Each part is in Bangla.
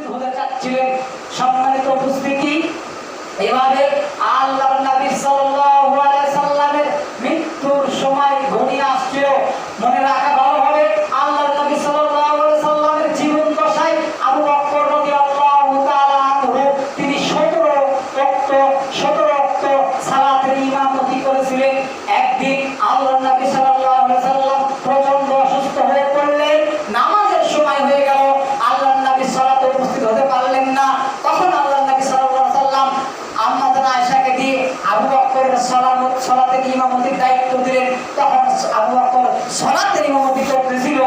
উপস্থিত হতে চাচ্ছিলেন সম্মানিত উপস্থিতি। এভাবে আল্লাহর নবী সাল্লামের মৃত্যুর সময় ঘনিয়ে আসছিল। মনে রাখা ভালো হবে, আল্লাহর নবী সাল্লামের জীবন দশায় আবু বকর রাদিয়াল্লাহু তাআলা তিনি 17 রক্ত 17 রক্ত সালাতের ইমামতি করেছিলেন। একদিন আল্লাহর নবী সাল্লাল্লাহু আলাইহি সাল্লাম প্রচণ্ড অসুস্থ হয়ে পড়লেন নামাজের সময় হয়ে গেল আল্লাহর নবী সালাতে উপস্থিত হতে পারলেন না তখন আল্লাহর নবী সাল্লাল্লাহু আলাইহি সাল্লাম আম্মাজান আয়েশাকে দিয়ে বকর সালামত সালাতের ইমামতির দায়িত্ব দিলেন? তখন আবু বকর সালাতের ইমামতি করতেছিল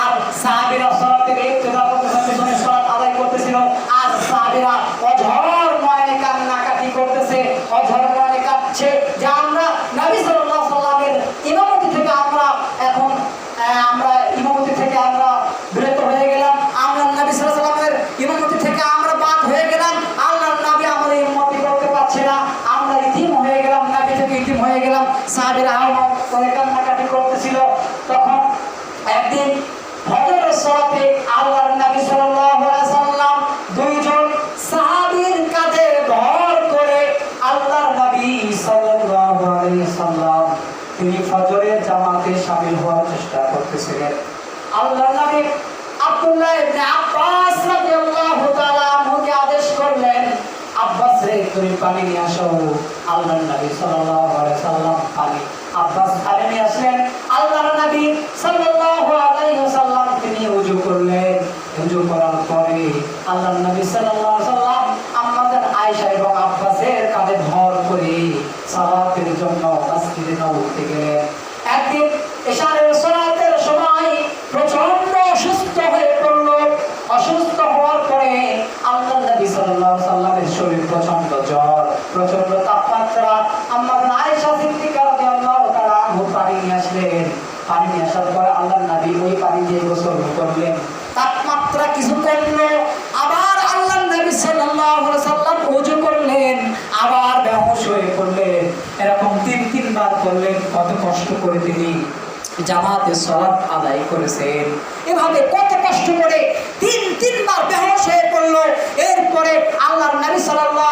আর সাহাবীরা সালাতের ইক্তেদা করতেছিল পিছনে সালাত আদায় করতেছিল আর সাহাবীরা অঝর নয়নে কান্নাকাটি করতেছে অঝর নয়নে কাঁদছে যে আমরা নবী সাল্লাল্লাহু আলাইহি সাল্লামের ইমামতি থেকে আমরা এখন আহ, আমরা ইমামতি থেকে আমরা বিরত হয়ে গেলাম আমরা নবী সাল্লাল্লাহু আলাইহি সাল্লামের ইমামতি থেকে আমরা বাদ হয়ে গেলাম আল্লাহর নবী আমাদের ইমামতি করতে পারছে না আমরা ইতিম হয়ে গেলাম নবী থেকে ইতিম হয়ে গেলাম সাহাবীরা আহমদ করে কান্নাকাটি করতেছিল তখন একদিন ফজরের সালাতে আল্লাহর নবী সাল্লাল্লাহু আলাইহি সাল্লাম দুইজন সাহাবীর কাঁধে ভর করে আল্লাহর নবী সাল্লাল্লাহু সাল্লাম তিনি ফজরের জামাতে শামিল হওয়ার চেষ্টা করতেছিলেন। আল্লাহর নবী আব্দুল্লাহ ইবনে আব্বাস রাদিয়াল্লাহু তাআলা আনহুকে আদেশ করলেন, আব্বাস রে, তুমি পানি নিয়ে আসো। আল্লাহর নবী সাল্লাল্লাহু আলাইহি সাল্লাম পানি, আব্বাস পানি নিয়ে আসলেন। আল্লাহর নবী সাল্লাল্লাহু আলাইহি ওয়াসাল্লাম তিনি ওযু করলেন। ওযু করার পরে আল্লাহর নবী সাল্লাল্লাহু আলাইহি সাল্লাম আমাদের আয়েশা এবং আব্বাসের কাঁধে ভর করে সালাতের জন্য মসজিদে নববীতে গেলেন একদিন এশারের সালাতের সময় প্রচণ্ড অসুস্থ হয়ে পড়ল। অসুস্থ হওয়ার পরে আল্লাহ নবী সাল্লাল্লাহু সাল্লামের শরীর প্রচণ্ড জ্বর প্রচণ্ড তাপমাত্রা আমাদের আয়েশা সিদ্দিকা রাদিয়াল্লাহু তাআলা আনহু পানি নিয়ে আসলেন পানি নিয়ে আসার পর আল্লাহ নবী ওই পানি দিয়ে গোসল করলেন। তাপমাত্রা কিছু কমলো আবার আল্লাহ নবী আলাইহি সাল্লাম ওযু করলেন আবার বেহুশ হয়ে পড়লেন এরকম তিন তিনবার করলেন, কত কষ্ট করে তিনি জামাতে সলাপ আদায় করেছেন। এভাবে কত কষ্ট করে তিন, তিনবার বেহস হয়ে পড়ল। এরপরে আল্লাহ নবী সাল্লাল্লাহু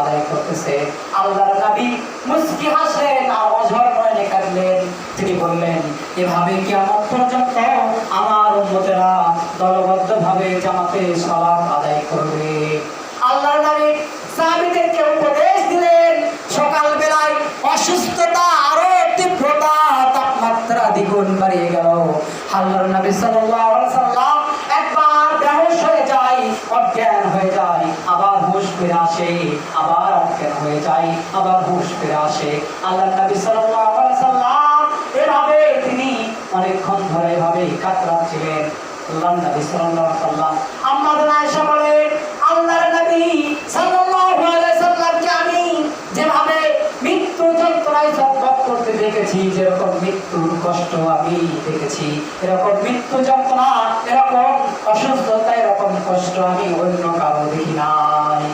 আদায় করতেছে। তিনি বললেন এভাবে কিয়ামত পর্যন্ত আমার দলবদ্ধ দলবদ্ধভাবে জামাতে সালাত আদায় করবে আল্লাহর নবী সাহাবীদেরকে উপদেশ দিলেন সকাল বেলায় অসুস্থতা আরও তীব্রতা তাপমাত্রা দ্বিগুণ বাড়িয়ে গেল আল্লাহর নবী সাল্লাল্লাহু আলাইহি সাল্লাম একবার বেহুশ হয়ে যায় অজ্ঞান হয়ে যায়, আবার হুশ ফিরে আসে, আবার অজ্ঞান হয়ে যায়, আবার হুশ ফিরে আসে। আল্লাহ নবী সাল্লাল্লাহু আলাইহি সাল্লাম এভাবে তিনি অনেকক্ষণ ধরে এভাবে কাতরাচ্ছিলেন। আল্লাহ নবী সাল্লাল্লাহু আলাইহি সাল্লাম, আম্মা আয়েশা বলেন, আল্লাহর নবী সাল্লাল্লাহু আলাইহি সাল্লামকে আমি যেভাবে মৃত্যু যন্ত্রণায় সংবাদ করতে দেখেছি যেরকম মৃত্যুর কষ্ট আমি দেখেছি। এরকম মৃত্যু যন্ত্রণা, এরকম অসুস্থতা, এরকম কষ্ট আমি অন্য কারও দেখি নাই।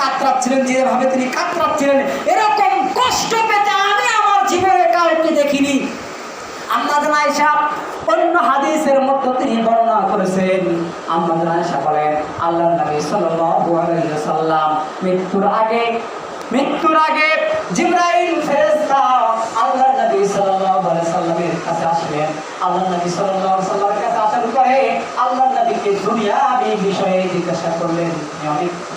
কাতরাচ্ছিলেন, যেভাবে তিনি এরকম কষ্ট পেতে আমি আমার জীবনে দেখিনি আম্মাজান আয়েশা অন্য হাদিসের মধ্যে তিনি বর্ণনা করেছেন আম্মাজান আয়েশা বলেন আল্লাহর নবী সাল্লাল্লাহু আলাইহি সাল্লাম মৃত্যুর আগে মৃত্যুর আগে জিবরাইল ফেরেশতা আল্লাহর নবী সাল্লাল্লাহু আলাইহি সাল্লামের কাছে আসলেন আল্লাহর নবী সাল্লাল্লাহু আলাইহি সাল্লামের কাছে আসার পরে আল্লাহর নবীকে দুনিয়াবি বিষয়ে জিজ্ঞাসা করলেন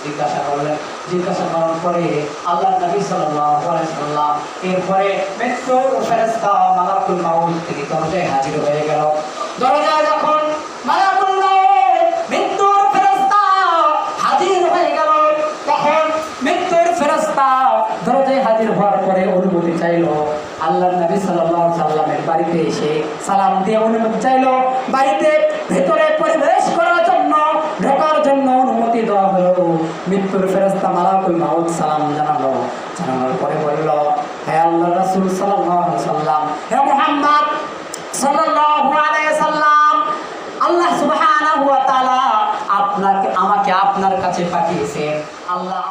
জিজ্ঞাসা করলেন। জিজ্ঞাসা করার পরে আল্লাহর নবী সাল্লাল্লাহু আলাইহি সাল্লাম এরপরে মৃত্যুর ফেরেশতা মালাকুল মাউত তিনি দরজায় হাজির হয়ে গেল। দরজায় যখন মালাকুল মাউত মৃত্যুর ফেরেশতা হাজির হয়ে গেল তখন মৃত্যুর ফেরেশতা দরজায় হাজির হওয়ার পরে অনুমতি চাইলো আল্লাহর নবী সাল্লাল্লাহু আলাইহি সাল্লামের বাড়িতে এসে সালাম দিয়ে অনুমতি চাইলো। বাড়িতে ভেতরে পরিবেশ করার জন্য, ঢোকার জন্য অনুমতি দেওয়া মৃত্যুর ফেরেশতা মালাকুল মাউত সালাম জানালো। জানানোর পরে বলল, হে আল্লাহ রাসূল সাল্লাম, হে মুহাম্মদ আল্লাহ তাআলা আপনাকে, আমাকে আপনার কাছে পাঠিয়েছেন। আল্লাহ